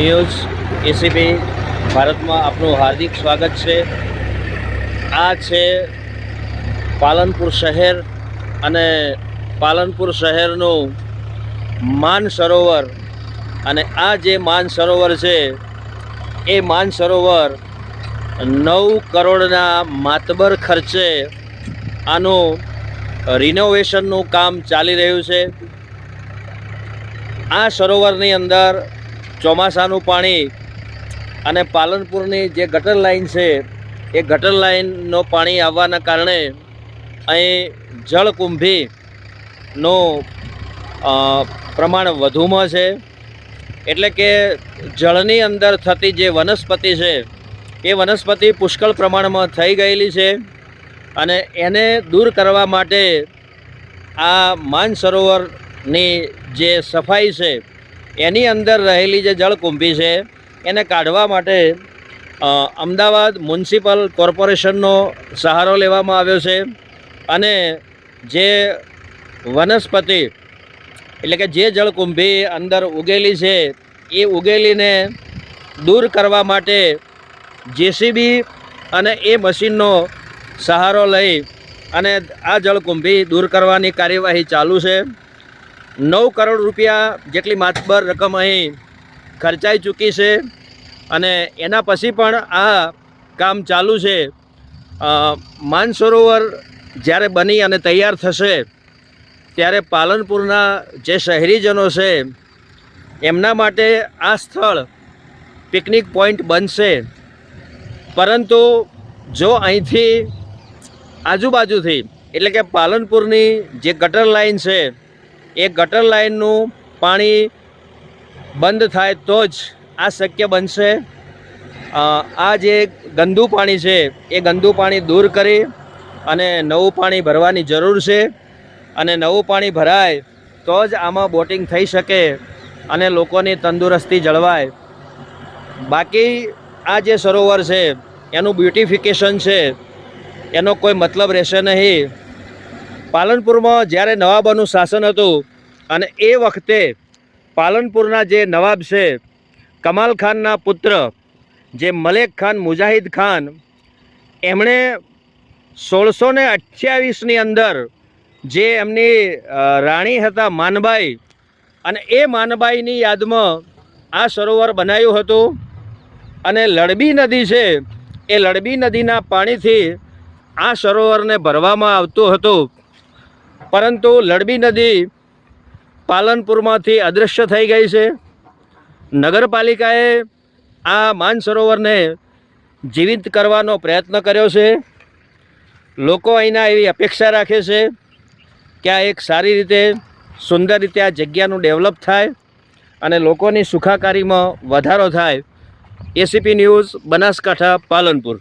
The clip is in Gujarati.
ન્યૂઝ એસીપી ભારતમાં આપનું હાર્દિક સ્વાગત છે. આ છે પાલનપુર શહેર અને પાલનપુર શહેરનું માન સરોવર અને આ જે માન સરોવર છે, એ માન સરોવર નવ કરોડના માતબર ખર્ચે આનું રિનોવેશનનું કામ ચાલી રહ્યું છે. આ સરોવરની અંદર ચોમાસાનું પાણી અને પાલનપુરની જે ગટર લાઈન છે, એ ગટર લાઈનનું પાણી આવવાના કારણે અહીં જળકુંભીનું પ્રમાણ વધુમાં છે. એટલે કે જળની અંદર થતી જે વનસ્પતિ છે, એ વનસ્પતિ પુષ્કળ પ્રમાણમાં થઈ ગયેલી છે અને એને દૂર કરવા માટે આ માનસરોવરની જે સફાઈ છે એની અંદર રહેલી જે જળકુંભી છે, એને કાઢવા માટે અમદાવાદ મ્યુનિસિપલ કોર્પોરેશનનો સહારો લેવામાં આવ્યો છે અને જે વનસ્પતિ, એટલે કે જે જળકુંભી અંદર ઉગેલી છે, એ ઉગેલીને દૂર કરવા માટે જેસીબી અને એ મશીનનો સહારો લઈ અને આ જળકુંભી દૂર કરવાની કાર્યવાહી ચાલુ છે. નવ કરોડ રૂપિયા જેટલી માતબર રકમ અહીં ખર્ચાઈ ચૂકી છે અને એના પછી પણ આ કામ ચાલુ છે. માનસરોવર જ્યારે બની અને તૈયાર થશે, ત્યારે પાલનપુરના જે શહેરીજનો છે, એમના માટે આ સ્થળ પિકનિક પોઈન્ટ બનશે. પરંતુ જો અહીંથી આજુબાજુથી, એટલે કે પાલનપુરની જે ગટર લાઈન છે એ ગટર લાઈનનું પાણી બંધ થાય તો જ આ શક્ય બનશે. આ જે ગંદુ પાણી છે, એ ગંદુ પાણી દૂર કરી અને નવું પાણી ભરવાની જરૂર છે. અને નવું પાણી ભરાય તો જ આમાં બોટિંગ થઈ શકે અને લોકોની તંદુરસ્તી જળવાય. બાકી આ જે સરોવર છે, એનું બ્યુટિફિકેશન છે, એનો કોઈ મતલબ રહેશે નહીં. પાલનપુરમાં જ્યારે નવાબોનું શાસન હતું અને એ વખતે પાલનપુરના જે નવાબ છે, કમાલ ખાનના પુત્ર, જે મલેક ખાન, મુજાહિદ ખાન, એમણે સોળસો ને અઠ્યાવીસની અંદર જે એમની રાણી હતા માનબાઈ અને એ માનબાઈની યાદમાં આ સરોવર બનાવ્યું હતું અને લડબી નદી છે, એ લડબી નદીના પાણીથી આ સરોવરને ભરવામાં આવતું હતું. પરંતુ લડબી નદી પાલનપુરમાંથી અદૃશ્ય થઈ ગઈ છે. નગરપાલિકાએ આ માનસરોવરને જીવિત કરવાનો પ્રયત્ન કર્યો છે. લોકો અહીંના એવી અપેક્ષા રાખે છે કે આ એક સારી રીતે, સુંદર રીતે આ જગ્યાનું ડેવલપ થાય અને લોકોની સુખાકારીમાં વધારો થાય. ACP news Banaskantha, Palanpur.